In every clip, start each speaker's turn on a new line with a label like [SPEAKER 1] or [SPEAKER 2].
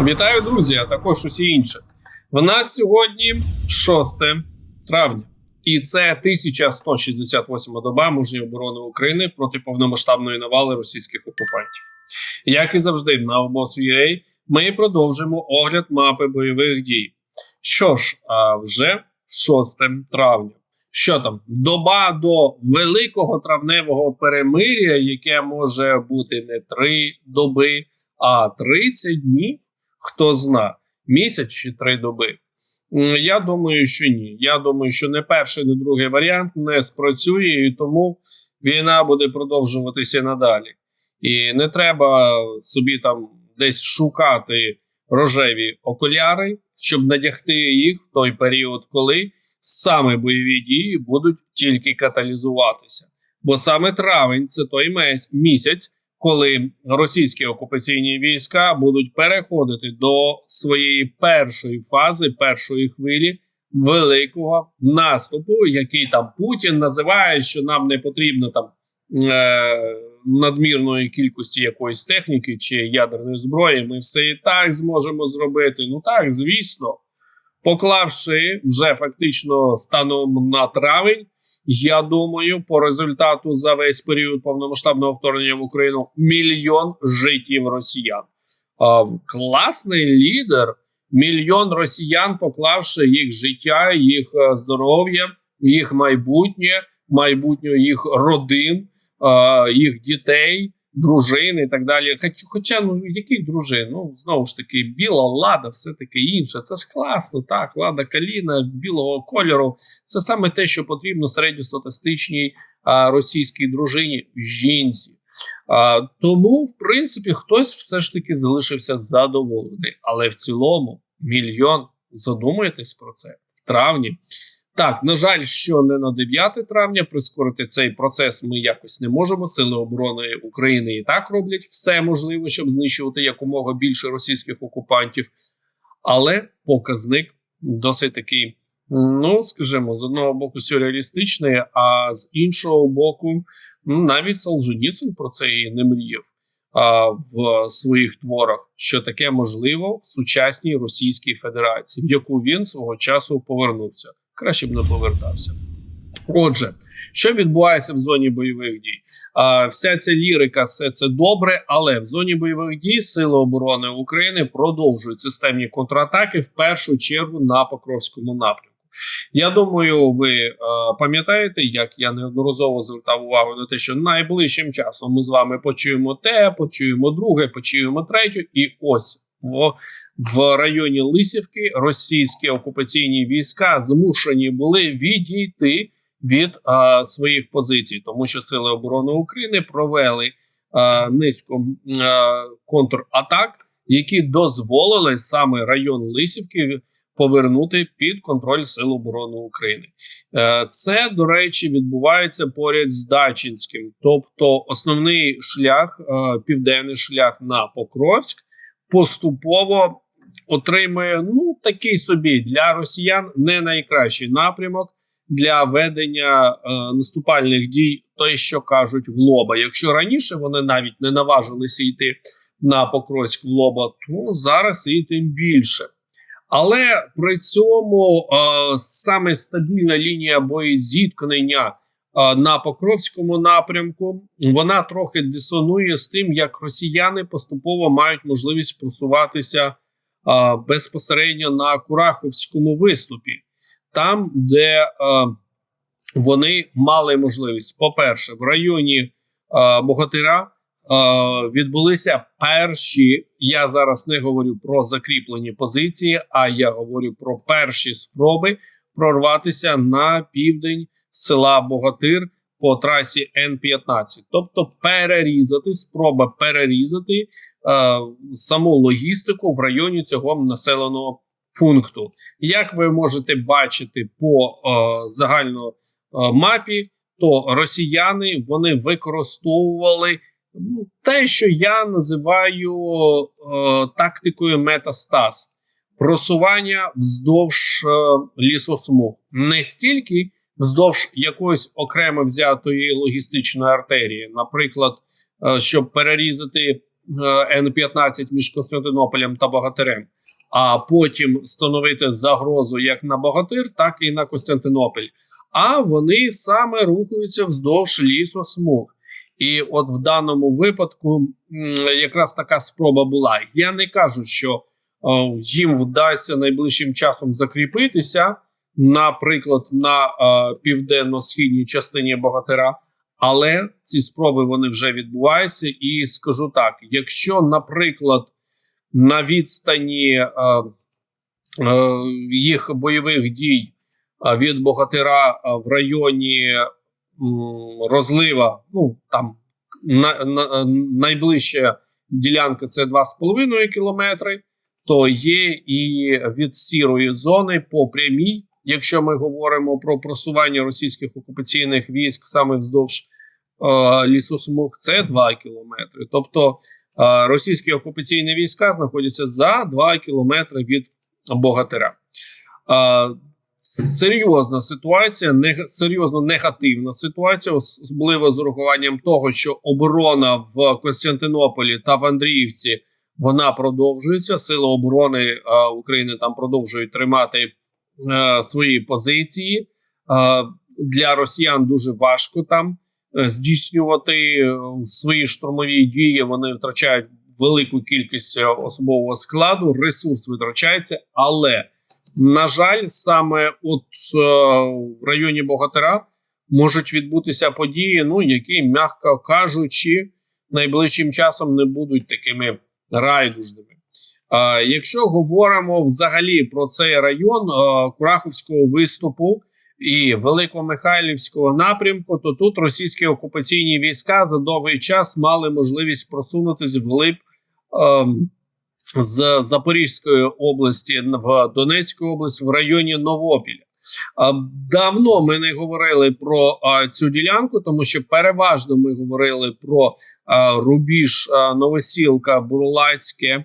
[SPEAKER 1] Вітаю, друзі, а також усі інші. В нас сьогодні 6 травня, і це 1168 доба мужньої оборони України проти повномасштабної навали російських окупантів. Як і завжди, на обоз.ua ми продовжимо огляд мапи бойових дій. Що ж, а вже 6 травня. Що там? Доба до великого травневого перемиря, яке може бути не 3 доби, а 30 днів. Хто зна, місяць чи три доби. Я думаю, що ні. Я думаю, що не перший, не другий варіант не спрацює, і тому війна буде продовжуватися надалі. І не треба собі там десь шукати рожеві окуляри, щоб надягти їх в той період, коли саме бойові дії будуть тільки каталізуватися. Бо саме травень це той місяць, коли російські окупаційні війська будуть переходити до своєї першої фази, першої хвилі великого наступу, який там Путін називає, що нам не потрібно там е- надмірної кількості якоїсь техніки чи ядерної зброї. Ми все і так зможемо зробити. Ну так, звісно. Поклавши вже фактично станом на травень, я думаю, по результату за весь період повномасштабного вторгнення в Україну мільйон життів росіян. А, класний лідер, мільйон росіян, поклавши їх життя, їх е, здоров'я, їх майбутнє, майбутнє їх родин, е, їх дітей, дружин і так далі. Хоч, хоча ну яких дружин? Ну знову ж таки, біла лада, все таке інше. Це ж класно, так. Лада каліна білого кольору. Це саме те, що потрібно середньостатистичній а, російській дружині жінці. А, тому, в принципі, хтось все ж таки залишився задоволений. Але в цілому мільйон. Задумайтесь про це в травні. Так, на жаль, що не на 9 травня прискорити цей процес ми якось не можемо. Сили оборони України і так роблять все можливе, щоб знищувати якомога більше російських окупантів. Але показник досить такий, ну скажімо, з одного боку сюрреалістичний, а з іншого боку, ну, навіть Солженіцин про це і не мріяв а, в своїх творах, що таке можливо в сучасній Російській Федерації, в яку він свого часу повернувся. Краще б не повертався. Отже, що відбувається в зоні бойових дій? А, вся ця лірика, все це добре, але в зоні бойових дій Сили оборони України продовжують системні контратаки в першу чергу на Покровському напрямку. Я думаю, ви е, пам'ятаєте, як я неодноразово звертав увагу на те, що найближчим часом ми з вами почуємо те, почуємо друге, почуємо третє, і ось в, районі Лисівки російські окупаційні війська змушені були відійти від е, своїх позицій, тому що Сили оборони України провели е, низку е, контратак, які дозволили саме район Лисівки повернути під контроль Сил оборони України. Е, Це, до речі, відбувається поряд з Дачинським, тобто основний шлях, е, південний шлях на Покровськ, поступово отримує ну такий собі для росіян не найкращий напрямок для ведення е, наступальних дій, той, що кажуть, в лоба. Якщо раніше вони навіть не наважилися йти на Покровськ в лоба, то зараз і тим більше. Але при цьому е, саме стабільна лінія боєзіткнення на Покровському напрямку вона трохи дисонує з тим, як росіяни поступово мають можливість просуватися безпосередньо на Кураховському виступі, там, де вони мали можливість, по-перше, в районі Богатира відбулися перші. Я зараз не говорю про закріплені позиції, а я говорю про перші спроби прорватися на південь села Богатир по трасі Н-15, тобто перерізати, спроба перерізати е, саму логістику в районі цього населеного пункту. Як ви можете бачити по е, загально е, мапі, то росіяни вони використовували. Ну, те, що я називаю е, тактикою метастаз, просування вздовж е, лісосмуг, не стільки вздовж якоїсь окремо взятої логістичної артерії, наприклад, е, щоб перерізати е, Н-15 між Костянтинополем та Богатирем, а потім становити загрозу як на Богатир, так і на Костянтинополь. А вони саме рухаються вздовж лісу смуг. І от в даному випадку якраз така спроба була. Я не кажу, що е, їм вдасться найближчим часом закріпитися, наприклад, на е, південно-східній частині Богатира. Але ці спроби вони вже відбуваються, і скажу так: якщо, наприклад, на відстані е, е, їх бойових дій е, від Богатира е, в районі м, розлива, ну там на, на, найближча ділянка це 2,5 кілометри, то є і від сірої зони по прямій, якщо ми говоримо про просування російських окупаційних військ саме вздовж е, лісосмуг, це 2 кілометри. Тобто е, російські окупаційні війська знаходяться за 2 кілометри від Богатира. Е, серйозна ситуація, нег, серйозно негативна ситуація, особливо з урахуванням того, що оборона в Костянтинополі та в Андріївці вона продовжується. Сили оборони е, України там продовжують тримати свої позиції. Е, для росіян дуже важко там е, здійснювати е, свої штурмові дії. Вони втрачають велику кількість е, особового складу, ресурс витрачається, але на жаль, саме от е, в районі Богатира можуть відбутися події, ну які, м'яко кажучи, найближчим часом не будуть такими райдужними. Е, якщо говоримо взагалі про цей район е, Кураховського виступу і Великомихайлівського напрямку, то тут російські окупаційні війська за довгий час мали можливість просунутися вглиб. Е, з Запорізької області в Донецьку область в районі Новопіля. Давно ми не говорили про цю ділянку, тому що переважно ми говорили про рубіж Новосілка, Бурлацьке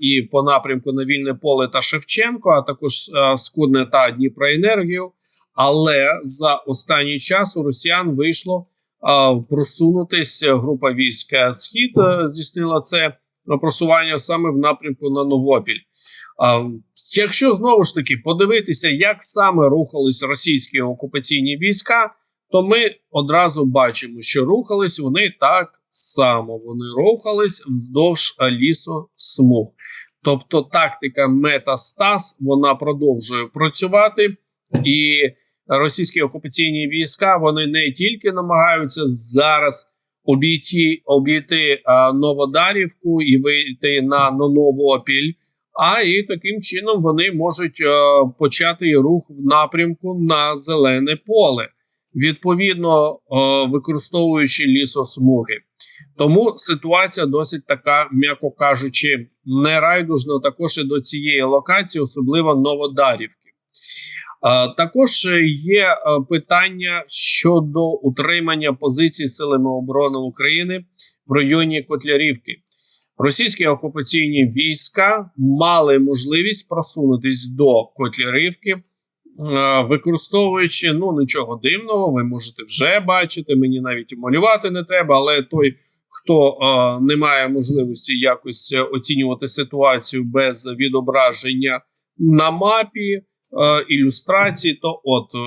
[SPEAKER 1] і по напрямку на вільне поле та Шевченко, а також Скудне та Дніпроенергію. Але за останній час у росіян вийшло а, просунутись група військ Схід здійснила це просування саме в напрямку на Новопіль. Якщо знову ж таки подивитися, як саме рухались російські окупаційні війська, то ми одразу бачимо, що рухались вони так само. Вони рухались вздовж лісу смуг. Тобто тактика метастаз вона продовжує працювати, і російські окупаційні війська вони не тільки намагаються зараз обійти обійти а, Новодарівку і вийти на Новопіль, а і таким чином вони можуть а, почати рух в напрямку на зелене поле, відповідно а, використовуючи лісосмуги. Тому ситуація досить така, м'яко кажучи, нерайдужна також і до цієї локації, особливо Новодарівки. Також є питання щодо утримання позицій силами оборони України в районі Котлярівки. Російські окупаційні війська мали можливість просунутись до Котлярівки, використовуючи ну нічого дивного, ви можете вже бачити. Мені навіть малювати не треба, але той, хто е, не має можливості якось оцінювати ситуацію без відображення на мапі. Е, ілюстрації, то от е,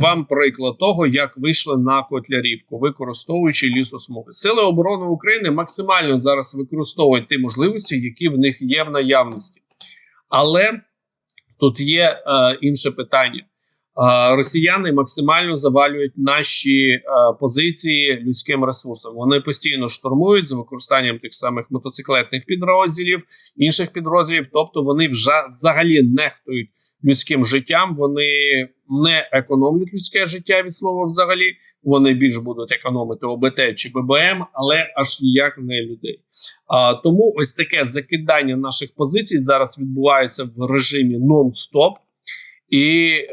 [SPEAKER 1] вам приклад того, як вийшли на Котлярівку, використовуючи лісосмуги. Сили оборони України максимально зараз використовують ті можливості, які в них є в наявності. Але тут є е, інше питання. Росіяни максимально завалюють наші позиції людським ресурсом. Вони постійно штурмують з використанням тих самих мотоциклетних підрозділів, інших підрозділів, тобто вони вже взагалі нехтують людським життям. Вони не економлять людське життя від слова взагалі. Вони більш будуть економити ОБТ чи ББМ, але аж ніяк не людей. А тому ось таке закидання наших позицій зараз відбувається в режимі нон-стоп. І е,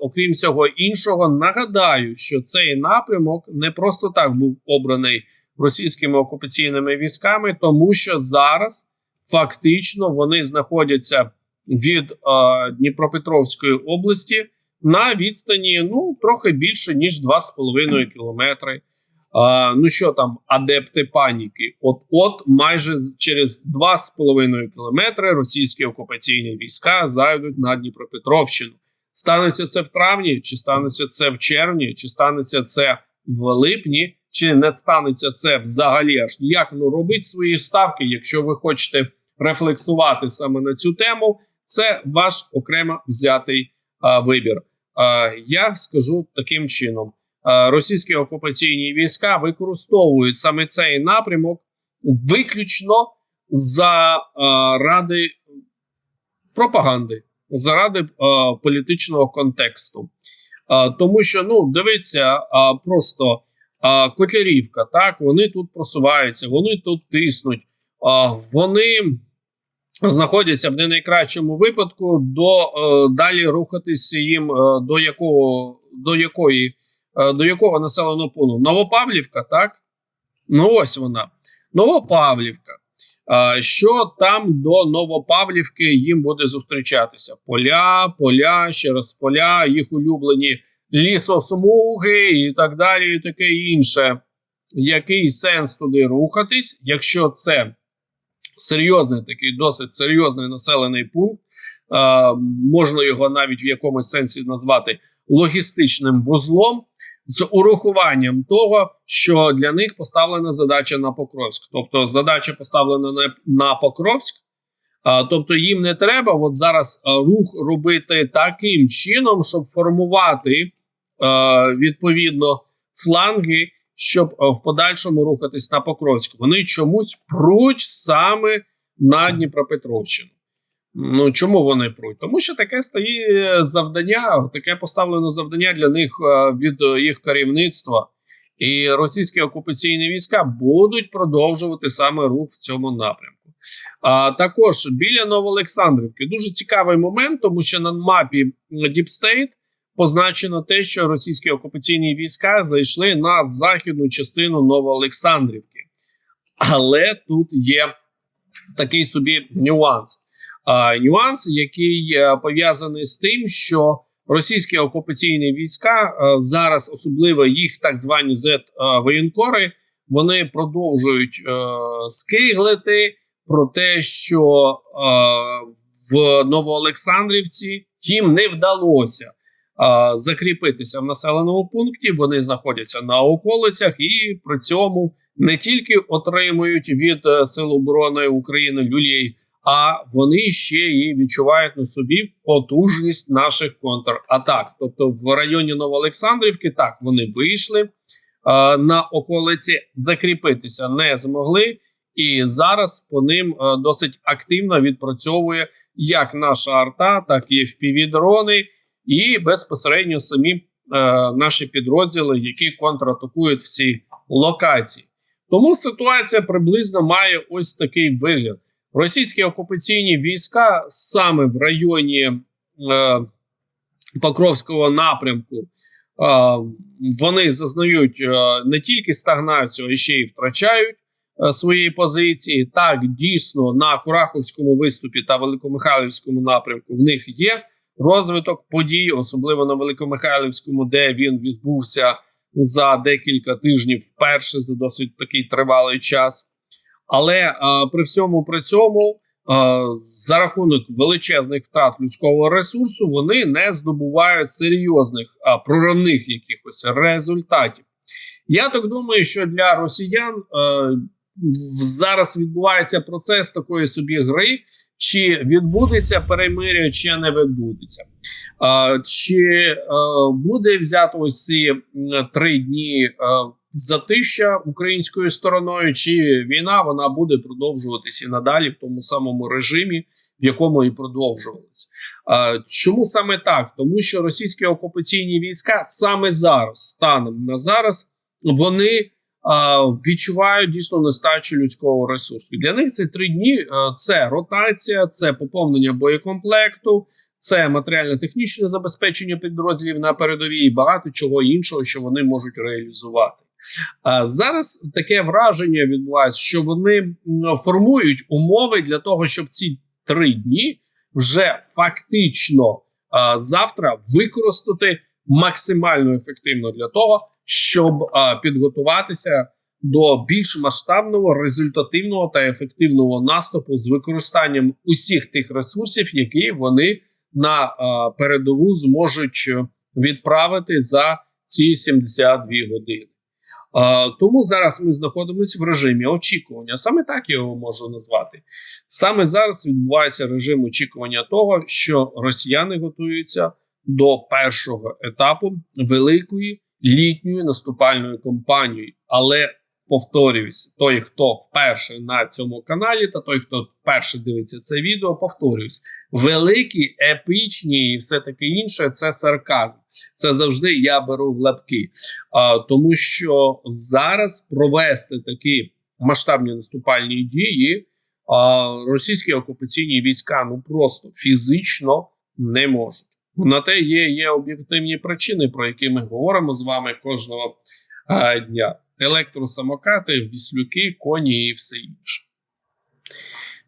[SPEAKER 1] окрім всього іншого, нагадаю, що цей напрямок не просто так був обраний російськими окупаційними військами, тому що зараз фактично вони знаходяться від е, Дніпропетровської області на відстані ну трохи більше ніж 2,5 кілометри. А, ну що там, адепти паніки? От от майже через 2,5 кілометри російські окупаційні війська зайдуть на Дніпропетровщину. Станеться це в травні, чи станеться це в червні, чи станеться це в липні, чи не станеться це взагалі аж ніяк. Ну робіть свої ставки, якщо ви хочете рефлексувати саме на цю тему. Це ваш окремо взятий а, вибір. А, я скажу таким чином: а, російські окупаційні війська використовують саме цей напрямок виключно за а, ради пропаганди, заради а, політичного контексту. А, тому що, ну, дивіться, а, просто Котлярівка, так, вони тут просуваються, вони тут тиснуть, вони знаходяться в не найкращому випадку до е, далі рухатися їм е, до якого до якої е, до якого населеного пункту? Новопавлівка, так? Ну ось вона. Новопавлівка. Що там до Новопавлівки їм буде зустрічатися? Поля, поля, ще раз поля, їх улюблені лісосмуги і так далі, і таке інше. Який сенс туди рухатись, якщо це серйозний такий досить серйозний населений пункт. Можна його навіть в якомусь сенсі назвати логістичним вузлом з урахуванням того, що для них поставлена задача на Покровськ. Тобто задача поставлена на, на Покровськ. А, тобто їм не треба от зараз рух робити таким чином, щоб формувати а, відповідно фланги, щоб в подальшому рухатись на Покровську. Вони чомусь пруть саме на Дніпропетровщину. Ну чому вони пруть? Тому що таке стає завдання, таке поставлено завдання для них від е, їх керівництва. І російські окупаційні війська будуть продовжувати саме рух в цьому напрямку. А також біля Новоолександрівки дуже цікавий момент, тому що на мапі State позначено те, що російські окупаційні війська зайшли на західну частину Новоолександрівки. Але тут є такий собі нюанс. Нюанс, який е, пов'язаний з тим, що російські окупаційні війська е, зараз, особливо їх так звані Z-воєнкори, вони продовжують е, скиглити про те, що е, в Новоолександрівці їм не вдалося е, закріпитися в населеному пункті. Вони знаходяться на околицях і при цьому не тільки отримують від е, Сил оборони України люлей, а вони ще і відчувають на собі потужність наших контратак. Тобто, в районі Новоолександрівки так вони вийшли е, на околиці, закріпитися не змогли. І зараз по ним е, досить активно відпрацьовує як наша арта, так і FPV-дрони, і безпосередньо самі е, наші підрозділи, які контратакують в цій локації. Тому ситуація приблизно має ось такий вигляд: російські окупаційні війська саме в районі е, Покровського напрямку. е, Вони зазнають е, не тільки стагнацію, а ще й втрачають е, свої позиції. Так, дійсно, на Кураховському виступі та Великомихайлівському напрямку в них є розвиток подій, особливо на Великомихайлівському, де він відбувся за декілька тижнів вперше за досить такий тривалий час. Але а, при всьому при цьому, а, за рахунок величезних втрат людського ресурсу, вони не здобувають серйозних а, проривних якихось результатів. Я так думаю, що для росіян е, зараз відбувається процес такої собі гри, чи відбудеться перемир'я, чи не відбудеться. Е, чи е, буде взято ці три дні е, затища українською стороною, чи війна вона буде продовжуватися і надалі в тому самому режимі, в якому і продовжувалася. Чому саме так? Тому що російські окупаційні війська саме зараз, станом на зараз, вони відчувають дійсно нестачу людського ресурсу. Для них ці три дні це ротація, це поповнення боєкомплекту, це матеріально-технічне забезпечення підрозділів на передовій і багато чого іншого, що вони можуть реалізувати. Зараз таке враження відбувається, що вони формують умови для того, щоб ці три дні вже фактично завтра використати максимально ефективно для того, щоб підготуватися до більш масштабного, результативного та ефективного наступу з використанням усіх тих ресурсів, які вони на а, передову зможуть е, відправити за ці 72 години. Тому зараз ми знаходимося в режимі очікування. Саме так я його можу назвати. Саме зараз відбувається режим очікування того, що росіяни готуються до першого етапу великої літньої наступальної кампанії. Але повторююсь, той, хто вперше на цьому каналі, та той, хто вперше дивиться це відео, повторююсь, великі, епічні і все таке інше це сарказм. Це завжди я беру в лапки. А, тому що зараз провести такі масштабні наступальні дії а, російські окупаційні війська ну просто фізично не можуть. На те є, є об'єктивні причини, про які ми говоримо з вами кожного а, дня: електросамокати, віслюки, коні і все інше.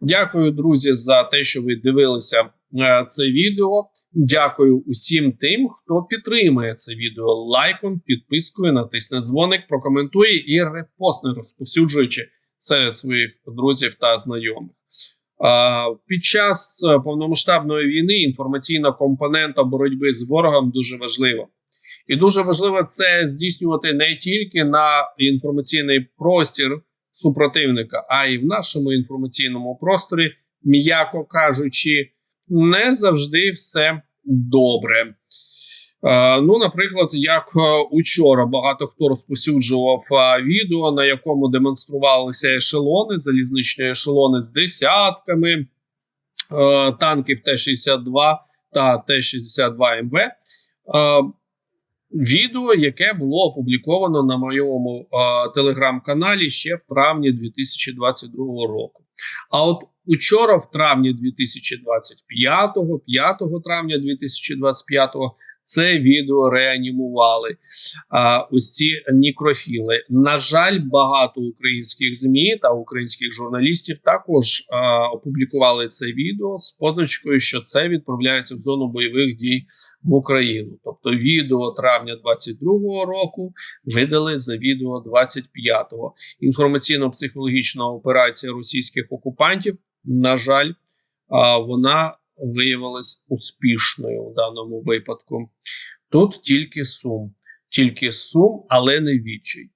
[SPEAKER 1] Дякую, друзі, за те, що ви дивилися е, це відео. Дякую усім тим, хто підтримує це відео лайком, підпискою, натисне дзвоник, прокоментує і репостне, розповсюджуючи серед своїх друзів та знайомих. Під час е, повномасштабної війни інформаційна компонента боротьби з ворогом дуже важлива. І дуже важливо це здійснювати не тільки на інформаційний простір супротивника, а й в нашому інформаційному просторі, м'яко кажучи, не завжди все добре. Е, ну, наприклад, як е, учора багато хто розповсюджував е, відео, на якому демонструвалися ешелони, залізничні ешелони з десятками танків Т-62 та Т-62 МВ. Відео, яке було опубліковано на моєму телеграм-каналі ще в травні 2022 року. А от учора, в травні 2025, 5 травня 2025, це відео реанімували. А, ось ці нікрофіли. На жаль, багато українських змі та українських журналістів також а, опублікували це відео з позначкою, що це відправляється в зону бойових дій в Україну. Тобто, відео травня 22-го року видали за відео 25-го. Інформаційно-психологічна операція російських окупантів. На жаль, вона виявилась успішною в даному випадку. Тут тільки сум, тільки сум, але не відчай.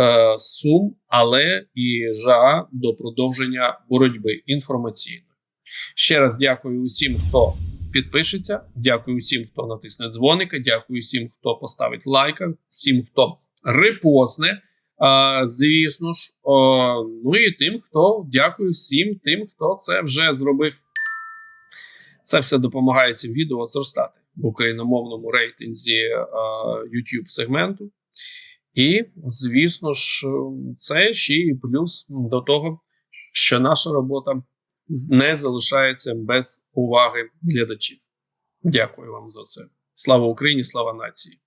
[SPEAKER 1] Е, Сум, але і жага до продовження боротьби інформаційної. Ще раз дякую усім, хто підпишеться. Дякую всім, хто натисне дзвоника. Дякую всім, хто поставить лайка, всім, хто репосне. А, звісно ж, о, ну і тим, хто дякую всім тим, хто це вже зробив. Це все допомагає цим відео зростати в україномовному рейтинзі е, YouTube сегменту. І, звісно ж, це ще і плюс до того, що наша робота не залишається без уваги глядачів. Дякую вам за це. Слава Україні, слава нації!